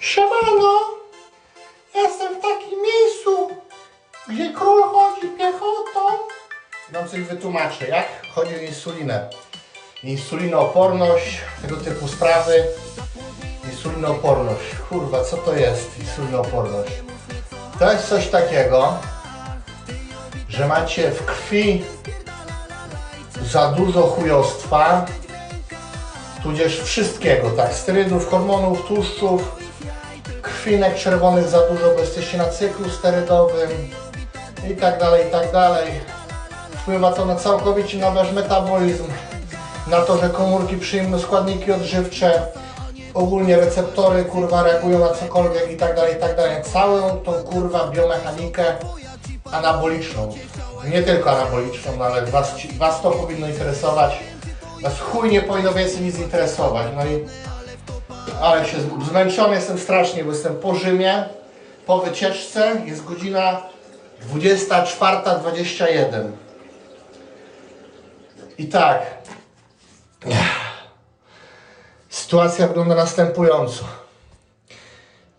Siemano! Jestem w takim miejscu, gdzie król chodzi piechotą. Wam coś wytłumaczę, jak chodzi o insulinę. Insulinooporność, tego typu sprawy. Insulinooporność. Kurwa, co to jest insulinooporność? To jest coś takiego, że macie w krwi za dużo chujostwa, tudzież wszystkiego, tak, sterydów, hormonów, tłuszczów, krwinek czerwonych za dużo, bo jesteście na cyklu sterydowym i tak dalej, i tak dalej. Wpływa to na całkowicie na wasz metabolizm, na to, że komórki przyjmują składniki odżywcze, ogólnie receptory, kurwa, reagują na cokolwiek i tak dalej, i tak dalej. Całą tą, kurwa, biomechanikę anaboliczną. Nie tylko anaboliczną, ale was, was to powinno interesować. Was chuj nie powinno więcej nic interesować. No i ale się zmęczony jestem strasznie, bo jestem po Rzymie, po wycieczce, jest godzina 24.21. I tak. Sytuacja wygląda następująco.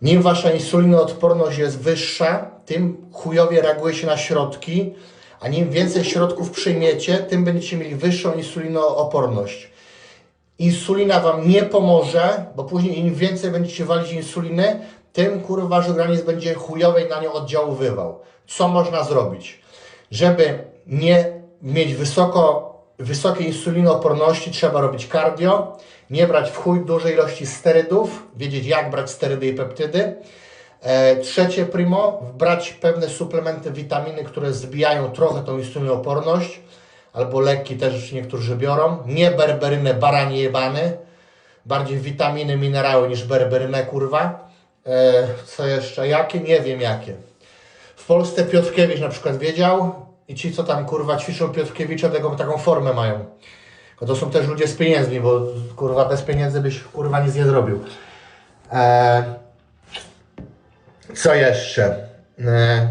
Im wasza insulinoodporność jest wyższa, tym chujowie reaguje się na środki, a im więcej środków przyjmiecie, tym będziecie mieli wyższą insulinooporność. Insulina wam nie pomoże, bo później im więcej będziecie walić insuliny, tym kurwa wasz organizm będzie chujowej na nią oddziaływał. Co można zrobić? Żeby nie mieć wysoko, wysokiej insulinooporności, trzeba robić cardio, nie brać w chuj dużej ilości sterydów, wiedzieć jak brać sterydy i peptydy. E, trzecie primo, brać pewne suplementy, witaminy, które zbijają trochę tą insulinooporność, albo leki też niektórzy biorą. Nie berberynę, baranie jebany, bardziej witaminy, minerały niż berberynę, kurwa. E, co jeszcze? Jakie? Nie wiem jakie. W Polsce Piotrkiewicz na przykład wiedział i ci, co tam kurwa ćwiczą Piotrkiewicza, taką, taką formę mają. To są też ludzie z pieniędzmi, bo kurwa bez pieniędzy byś kurwa nic nie zrobił. E, co jeszcze? E,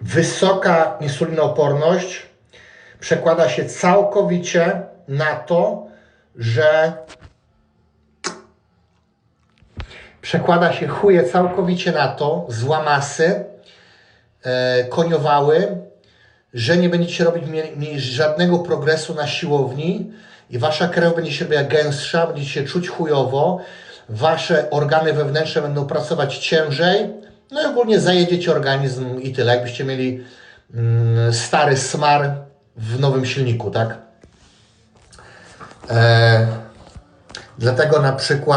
wysoka insulinooporność przekłada się całkowicie na to, że przekłada się chuje całkowicie na to, złamasy, e, koniowały, że nie będziecie robić żadnego progresu na siłowni i wasza krew będzie się robiła gęstsza, będziecie się czuć chujowo, wasze organy wewnętrzne będą pracować ciężej, no i ogólnie zajedziecie organizm i tyle, jakbyście mieli mm, stary smar w nowym silniku, tak? E, dlatego na przykład